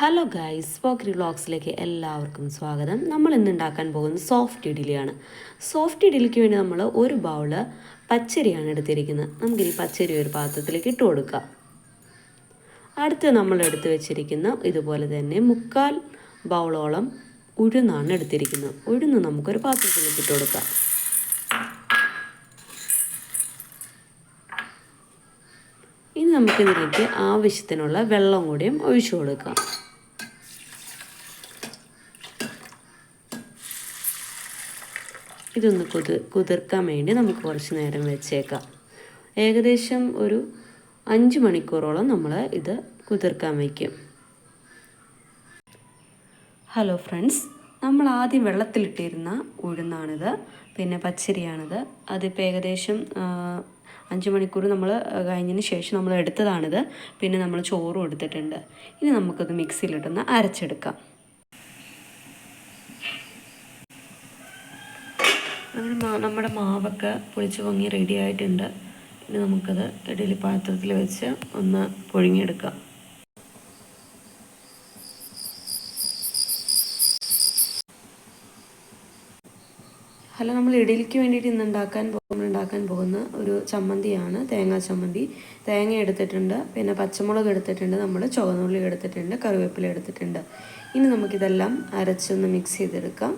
Hello guys പോക്കറി വ്ളോഗ്സിലേക്ക് എല്ലാവർക്കും സ്വാഗതം. നമ്മൾ ഇന്ന് ഉണ്ടാക്കാൻ പോകുന്നത് സോഫ്റ്റ് ഇഡ്ഡലിയാണ് സോഫ്റ്റ് ഇഡ്ഡലിക്ക് വേണ്ടി നമ്മൾ ഒരു ബൗൾ പച്ചരിയാണ് എടുത്തിരിക്കുന്നത്. നമുക്ക് ഈ പച്ചരി ഒരു പാത്രത്തിലേക്ക് ഇട്ട് കൊടുക്കാം. അടുത്ത് നമ്മൾ എടുത്തു വെച്ചിരിക്കുന്ന ഇതുപോലെ തന്നെ മുക്കാൽ ബൗളോളം ഉഴുന്നാണ് എടുത്തിരിക്കുന്നത്. ഉഴുന്ന് നമുക്കൊരു പാത്രത്തിലേക്ക് ഇട്ട് കൊടുക്കാം. ഇനി നമുക്കിതിലേക്ക് ആവശ്യത്തിനുള്ള വെള്ളം കൂടിയും ഒഴിച്ചു കൊടുക്കാം. ഇതൊന്ന് കുതിർ കുതിർക്കാൻ വേണ്ടി നമുക്ക് കുറച്ച് നേരം വെച്ചേക്കാം. ഏകദേശം ഒരു അഞ്ച് മണിക്കൂറോളം നമ്മൾ ഇത് കുതിർക്കാൻ വയ്ക്കും. ഹലോ ഫ്രണ്ട്സ് നമ്മൾ ആദ്യം വെള്ളത്തിലിട്ടിരുന്ന ഉഴുന്നാണിത് പിന്നെ പച്ചരിയാണിത്. അതിപ്പോൾ ഏകദേശം അഞ്ച് മണിക്കൂർ നമ്മൾ കഴിഞ്ഞതിന് ശേഷം നമ്മൾ എടുത്തതാണിത്. പിന്നെ നമ്മൾ ചോറും എടുത്തിട്ടുണ്ട്. ഇനി നമുക്കത് മിക്സിയിലിട്ടൊന്ന് അരച്ചെടുക്കാം. അങ്ങനെ നമ്മുടെ മാവൊക്കെ പൊളിച്ച് പൊങ്ങി റെഡി ആയിട്ടുണ്ട്. ഇനി നമുക്കത് ഇഡലി പാത്രത്തിൽ വെച്ച് ഒന്ന് പുഴുങ്ങിയെടുക്കാം. ഹലോ നമ്മൾ ഇഡലിക്ക് വേണ്ടിയിട്ട് ഇന്ന് ഉണ്ടാക്കാൻ പോകുമ്പോൾ ഉണ്ടാക്കാൻ പോകുന്ന ഒരു ചമ്മന്തിയാണ്. തേങ്ങാ ചമ്മന്തി. തേങ്ങ എടുത്തിട്ടുണ്ട്. പിന്നെ പച്ചമുളക് എടുത്തിട്ടുണ്ട്. നമ്മൾ ചുവന്നുള്ളി എടുത്തിട്ടുണ്ട്. കറിവേപ്പില എടുത്തിട്ടുണ്ട്. ഇനി നമുക്കിതെല്ലാം അരച്ചൊന്ന് മിക്സ് ചെയ്തെടുക്കാം.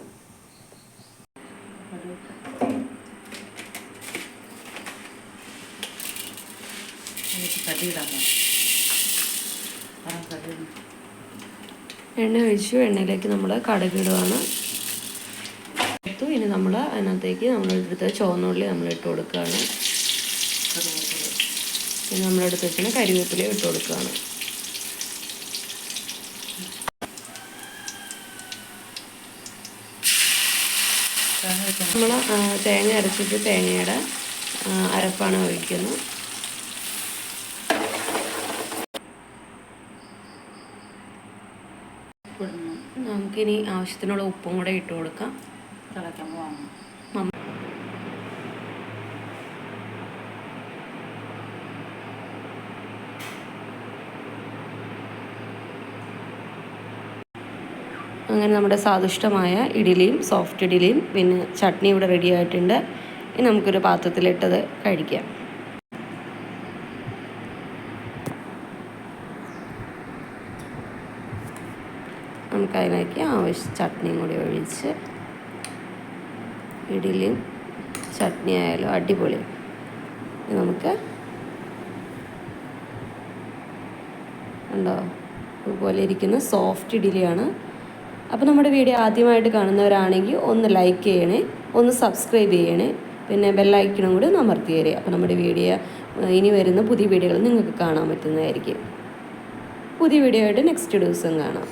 എണ്ണ ഒഴിച്ചു എണ്ണയിലേക്ക് നമ്മൾ എടുത്തു ഇനി നമ്മൾ അതിനകത്തേക്ക് നമ്മൾ എടുത്ത ചുവന്നുള്ളി നമ്മൾ ഇട്ട് കൊടുക്കുകയാണ് പിന്നെ വെക്കുന്ന കരിവേപ്പില ഇട്ട് കൊടുക്കുകയാണ് നമ്മൾ തേങ്ങ അരച്ചിട്ട് തേങ്ങയുടെ അരപ്പാണ് ഒഴിക്കുന്നത് നമുക്കിനി ആവശ്യത്തിനുള്ള ഉപ്പും കൂടെ ഇട്ട് കൊടുക്കാം. തിളയ്ക്കുമ്പോൾ വാങ്ങും മം- അങ്ങനെ നമ്മുടെ സ്വാദിഷ്ടമായ ഇഡ്ഡലിയും സോഫ്റ്റ് ഇഡ്ഡലിയും പിന്നെ ചട്നി ഇവിടെ റെഡി ആയിട്ടുണ്ട്. ഇനി നമുക്കൊരു പാത്രത്തിലിട്ടത് കഴിക്കാം. നമുക്കതിലേക്ക് ആവശ്യ ചട്നിയും കൂടി ഒഴിച്ച് ഇഡ്ഡലിയും ചട്നി ആയാലും അടിപൊളി. നമുക്ക് ഉണ്ടോ? ഇതുപോലെ ഇരിക്കുന്ന സോഫ്റ്റ് ഇഡ്ഡലിയാണ്. അപ്പോൾ നമ്മുടെ വീഡിയോ ആദ്യമായിട്ട് കാണുന്നവരാണെങ്കിൽ ഒന്ന് ലൈക്ക് ചെയ്യണേ ഒന്ന് സബ്സ്ക്രൈബ് ചെയ്യണേ പിന്നെ ബെല്ലൈക്കണം കൂടി ഒന്ന് അമർത്തി തരിക അപ്പോൾ നമ്മുടെ വീഡിയോ ഇനി വരുന്ന പുതിയ വീഡിയോകൾ നിങ്ങൾക്ക് കാണാൻ പറ്റുന്നതായിരിക്കും. പുതിയ വീഡിയോ ആയിട്ട് നെക്സ്റ്റ് ദിവസം കാണാം.